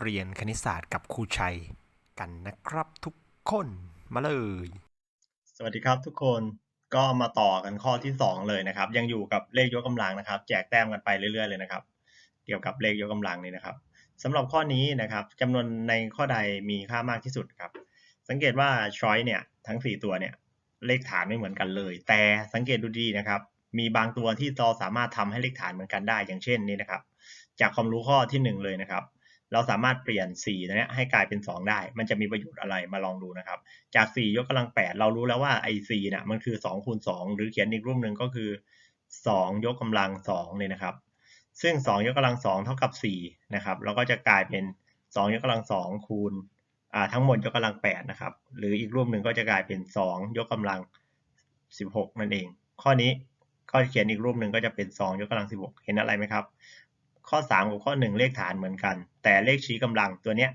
เรียนคณิตศาสตร์กับครูชัยกันนะครับทุกคนมาเลย สวัสดีครับทุกคนก็มาต่อกันข้อที่สองเลยนะครับ ยังอยู่กับเลขยกกำลังนะครับ แจกแต้มกันไปเรื่อยๆเลยนะครับ เกี่ยวกับเลขยกกำลังนี่นะครับสำหรับข้อนี้นะครับจำนวนในข้อใดมีค่ามากที่สุดครับ สังเกตว่าช้อยเนี่ยทั้ง 4 ตัวเนี่ยเลขฐานไม่เหมือนกันเลย แต่สังเกตดูดีนะครับ มีบางตัวที่เราสามารถทำให้เลขฐานเหมือนกันได้ อย่างเช่นนี่นะครับ จากความรู้ข้อที่ 1 เลยนะครับ เราสามารถเปลี่ยน4ตัวนี้ให้กลายเป็น 2 ได้ มันจะมีประโยชน์อะไรมาลองดูนะครับ จาก 4 ยกกำลัง 8 เรารู้แล้วว่าไอ้4น่ะมันคือ2คูณ2หรือเขียนอีกรูปหนึ่งก็คือ 2 ยกกำลัง2เลยนะครับ ซึ่ง 2 ยกกำลัง 2 เท่ากับ4นะครับเราก็จะกลายเป็น 2 ยกกำลัง 2 คูณอ่าทั้งหมดยกกำลัง 8 นะครับ หรืออีกรูปหนึ่งก็จะกลายเป็น 2 ยกกำลัง 16 นั่นเอง ข้อนี้ก็เขียนอีกรูปหนึ่งก็จะเป็น 2 ยกกำลัง 16 เห็นอะไรไหมครับ ข้อ 3 กับข้อ 1 เลขฐานเหมือนกัน แต่เลขชี้กำลังตัวเนี้ย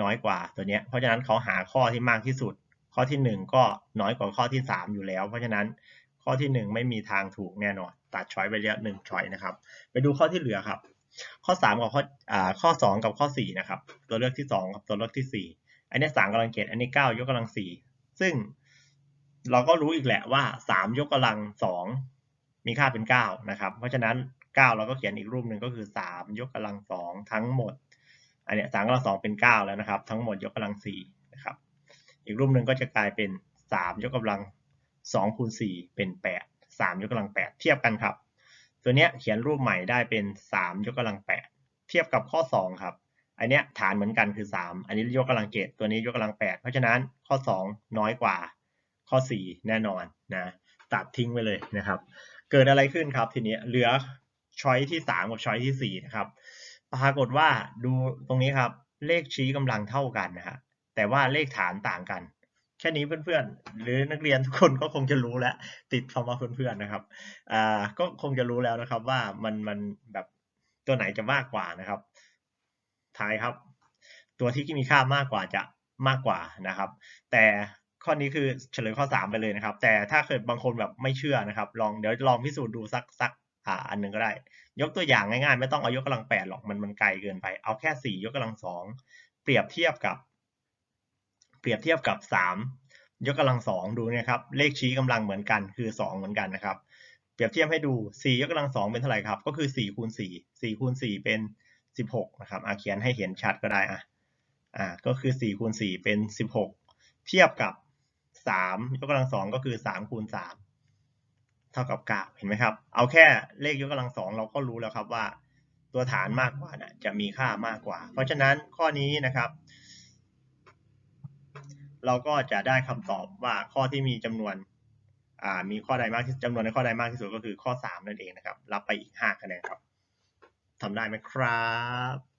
น้อยกว่าตัวเนี้ยเพราะฉะนั้นเขาหาข้อที่มากที่สุด ข้อที่ 1 ก็น้อยกว่าข้อที่ 3 อยู่แล้ว เพราะฉะนั้นข้อที่ 1 ไม่มีทางถูกแน่นอนตัดช้อยไปแล้วหนึ่งช้อยนะครับ ไปดูข้อที่เหลือครับ ข้อ 3 กับข้ออ่าข้อ 2 กับข้อ 4 นะครับ ตัวเลือกที่ 2 กับตัวเลือกที่ 4 อันนี้3กำลังเกตอันนี้ 9 ยกกำลัง 4 ซึ่งเราก็รู้อีกแหละว่า 3 ยกกำลัง 2 มีค่าเป็น 9 นะครับ เพราะฉะนั้น 9เราก็เขียนอีกรูปหนึ่งก็คือ3ยกกำลัง2ทั้งหมด อันเนี้ย3กำลัง2เป็น9แล้วนะครับ ทั้งหมดยกกำลัง4นะครับ อีกรูปหนึ่งก็จะกลายเป็น3ยกกำลัง2คูณ4เป็น 8 3 ยกกำลัง 8 เทียบกันครับ ตัวเนี้ยเขียนรูปใหม่ได้เป็น 3 ยกกำลัง 8 เทียบกับข้อ 2 ครับ อันเนี้ยฐานเหมือนกันคือ 3 อันนี้ยกกำลังเกตตัวนี้ยกกำลัง 8 เพราะฉะนั้นข้อ 2 น้อยกว่าข้อ 4 แน่นอนนะตัดทิ้งไปเลยนะครับ เกิดอะไรขึ้นครับทีนี้เหลือ ช้อยที่ 3 กับช้อยที่ 4 นะครับ ปรากฏว่าดูตรงนี้ครับ เลขชี้กำลังเท่ากันนะฮะ แต่ว่าเลขฐานต่างกัน แค่นี้เพื่อนๆ หรือนักเรียนทุกคนก็คงจะรู้แล้ว ติดคำว่าเพื่อนๆนะครับ อ่า ก็คงจะรู้แล้วนะครับว่ามันมันแบบตัวไหนจะมากกว่านะครับทายครับ ตัวที่มีค่ามากกว่าจะมากกว่านะครับ แต่ข้อนี้คือเฉลยข้อ 3 ไปเลยนะครับ แต่ถ้าเกิดบางคนแบบไม่เชื่อนะครับ ลองเดี๋ยวลองพิสูจน์ดูสักสัก อ่าอันหนึ่งก็ได้ ยกตัวอย่างง่ายๆ ไม่ต้องเอายกกำลัง8หรอกมันมันไกลเกินไป เอาแค่4ยกกำลัง2เปรียบเทียบกับ เปรียบเทียบกับ3ยกกำลัง2ดูนี่ยครับ เลขชี้กำลังเหมือนกันคือ2เหมือนกันนะครับ เปรียบเทียบให้ดู4ยกกำลัง2เป็นเท่าไหร่ครับ ก็คือ4คูณ4 4คูณ4เป็น16นะครับอาเขียนให้เห็นชัดก็ได้อะอ่าก็คือ4คูณ4เป็น16เทียบกับ3ยกกำลัง2ก็คือ3คูณ3 เท่ากับ 9 เห็นไหมครับ เอาแค่เลขยกกำลัง2เราก็รู้แล้วครับว่า ตัวฐานมากกว่านะจะมีค่ามากกว่า เพราะฉะนั้นข้อนี้นะครับ เราก็จะได้คำตอบว่าข้อที่มีจำนวนมีข้อใดมากที่จำนวนในข้อใดมากที่สุดก็คือข้อ 3 นั่นเองนะครับ รับไปอีก 5 คะแนนครับทำได้ไหมครับ